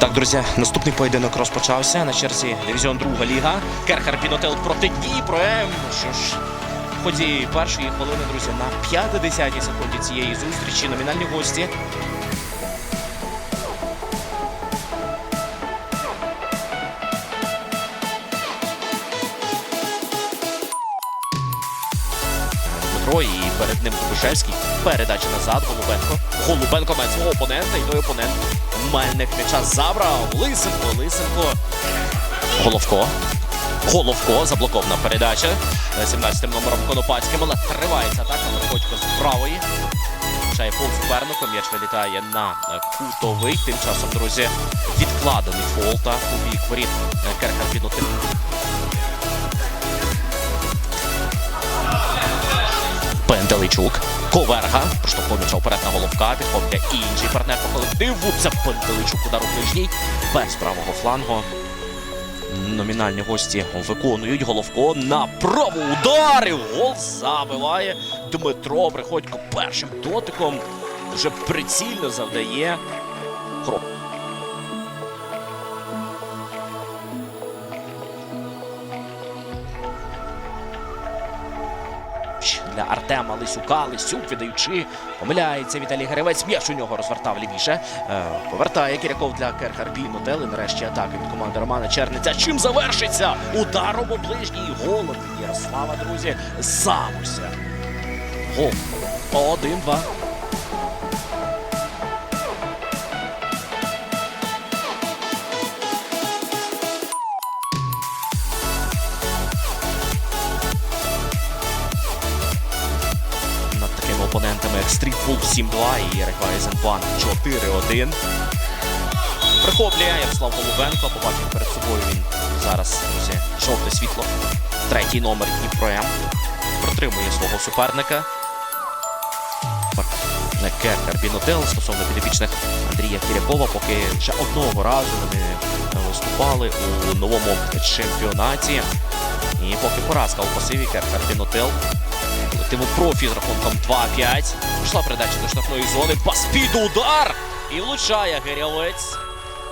Так, друзі, наступний поєдинок розпочався. На черзі дивізіон друга ліга. Керхар Пінотел проти Дніпро. М. Що ж, в ході першої хвилини, друзі, на 50-й секунді цієї зустрічі номінальні гості. Дмитро і перед ним Кубишевський. Передача назад. Голубенко. Голубенко має свого опонента, і той опонент Мельник м'яча забрав. Лисенко, Лисенко. Головко. Головко. Заблокована передача. 17-м номером Конопацьким. Але тривається атака. Приходько з правої. Чає пол супернику. М'яч вилітає на кутовий. Тим часом, друзі, відкладений фол та у бік воріт Керхар Пінотин. Пенделичук. Коверга. Проштовхнув м'яча вперед на головка. Підхоплює інший партнер по колективу. Це Пантеличук удар у ближній. Без правого флангу. Номінальні гості виконують головко на праву удар. І Гол забиває Дмитро Приходько першим дотиком. Вже прицільно завдає. Хроп. Для Артема Лисюка. Лисюк віддаючи, помиляється Віталій Геревець. М'яч у нього розвертав лівіше. Е, повертає Кіряков для Керхарбі. Мотели. Нарешті атаки від команди Романа Черниця. Чим завершиться? Ударом у ближній голод від Ярослава, друзі. Замуся. Гол. Один-два. Стрітфул 7-2 і Реквайзенбан 4-1. Прихоплює Ярослав Голубенко. Побачив перед собою він зараз друзі, жовте світло. Третій номер Дніпро М. Протримує свого суперника. Керкар Бінотел стосовно підопічних Андрія Кірякова, поки ще одного разу вони виступали у новому чемпіонаті. І поки поразка у пасиві Керкар Бінотел Тиму профі з рахунком 2-5. Пішла передача до штрафної зони. Паспід удар! І влучає Гирявець.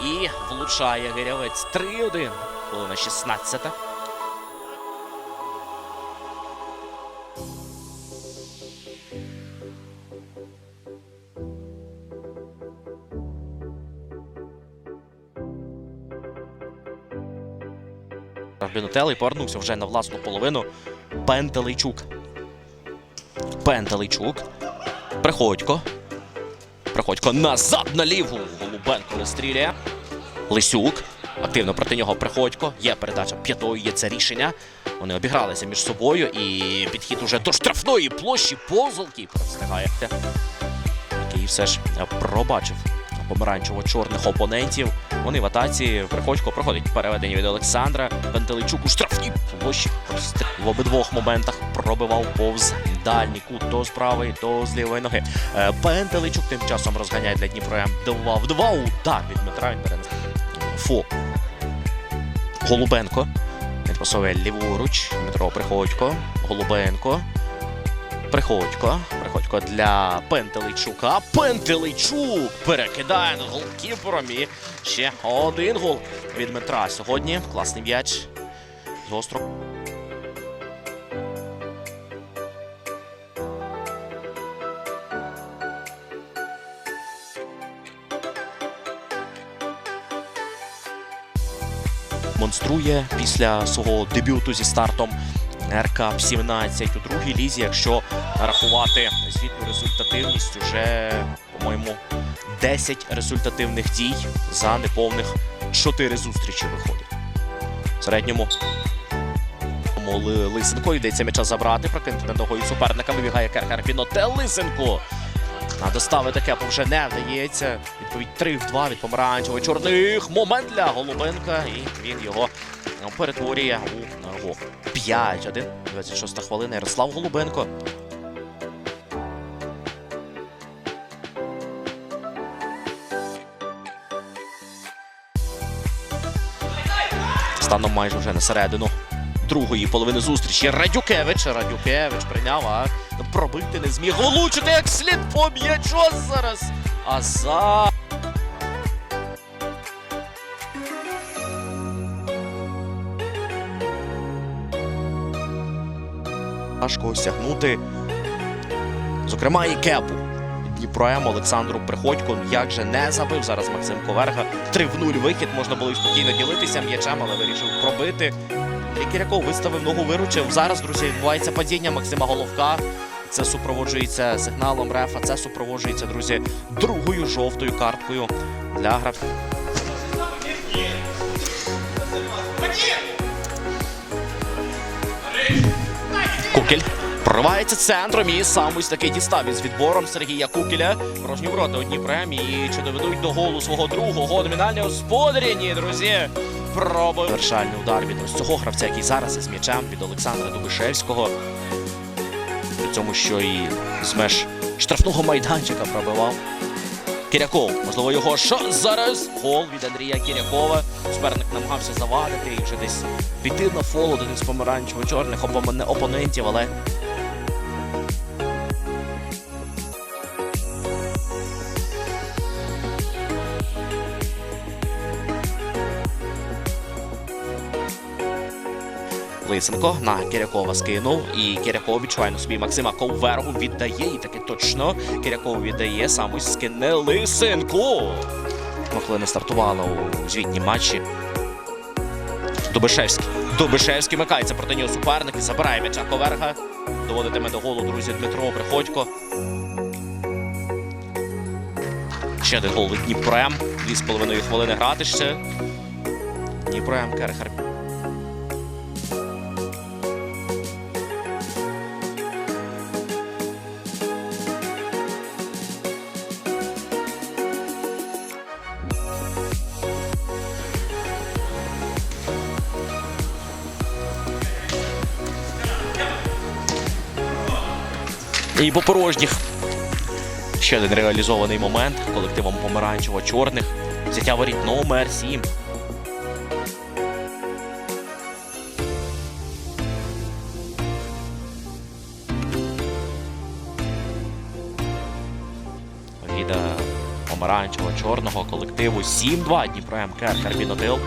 І влучає Гирявець. 3-1. Хвилина 16. Бінотелий повернувся вже на власну половину. Пентелейчук. Пентелейчук. Приходько. Приходько назад на ліву. Голубенко вистрілює. Лисюк. Активно проти нього Приходько. Є передача п'ятою, є це рішення. Вони обігралися між собою і підхід уже до штрафної площі. Позолки простигає. Який все ж пробачив помаранчево-чорних опонентів. Вони в атаці. Приходько проходить переведення від Олександра. Пентелейчук у штрафній площі. В обидвох моментах пробивав повз дальній кут то з правої, то з лівої ноги. Е, Пентелейчук тим часом розганяє для Дніпра М 2 в 2. Удар від Дмитра він бере на Фо. Голубенко. Відпасовує ліворуч. Дмитро Приходько. Голубенко. Приходько. Приходько для Пентелейчука. Пентелейчук перекидає над голкіпером. І ще один гол від Дмитра. Сьогодні класний м'яч. З остро. Монструє після свого дебюту зі стартом РК 17 у другій лізі, якщо рахувати звітну результативність, уже, по-моєму, 10 результативних дій за неповних 4 зустрічі виходить. В середньому Лисенко йдеться м'яча забрати, прокинути ногою суперника. Вибігає Керкар Піноте. Лисенко. А доставити кепу вже не вдається. Відповідь 3 в 2 від помаранчево чорних. Момент для Голубенка. І він його ну, перетворює у гол. 5-1. 26 хвилина. Ярослав Голубенко. Станом майже вже на середину другої половини зустрічі. Радюкевич. Радюкевич прийняв, а пробити не зміг. Влучити як слід м'ячу зараз. А за. Важко осягнути. Зокрема, і кепу. Дніпром Олександру Приходько. Як же не забив зараз Максим Коверга. 3 в 0 вихід можна було й спокійно ділитися м'ячем, але вирішив пробити. Кіряков виставив ногу, виручив. Зараз, друзі, відбувається падіння Максима Головка. Це супроводжується сигналом рефа. Це супроводжується, друзі, другою жовтою карткою для гравців. Кукель проривається центром і сам ось такий дістав із відбором Сергія Кукеля. Порожні ворота у Дніпрем і чи доведуть до голу свого другого номінальні господарі? Ні, друзі. Пробив вершальний удар від ось цього гравця, який зараз із м'ячем від Олександра Дубишевського. Цьому, що і з меж штрафного майданчика пробивав. Кіряков, можливо, його що зараз? Гол від Андрія Кірякова. Суперник намагався завадити і вже десь піти на фол один із помаранчево-чорних опонентів, але Лисенко на Кірякова скинув, і Кіряков відчуває на собі Максима Ковергу. Віддає і таки точно. Кіряков віддає сам ось скине Лисенко. Могли не стартувала у звітній матчі. Добишевський. Добишевський микається проти нього суперник і забирає м'яча Коверга. Доводитиме до голу, друзі, Дмитро Приходько. Ще один гол від Дніпрем. Дві з половиною хвилини грати ще. Дніпрем Керхар. І по порожніх. Ще один реалізований момент колективом помаранчево-чорних. Взяття воріт номер 7. Від е, помаранчево-чорного колективу 7-2 Дніпро МК Карбінотил.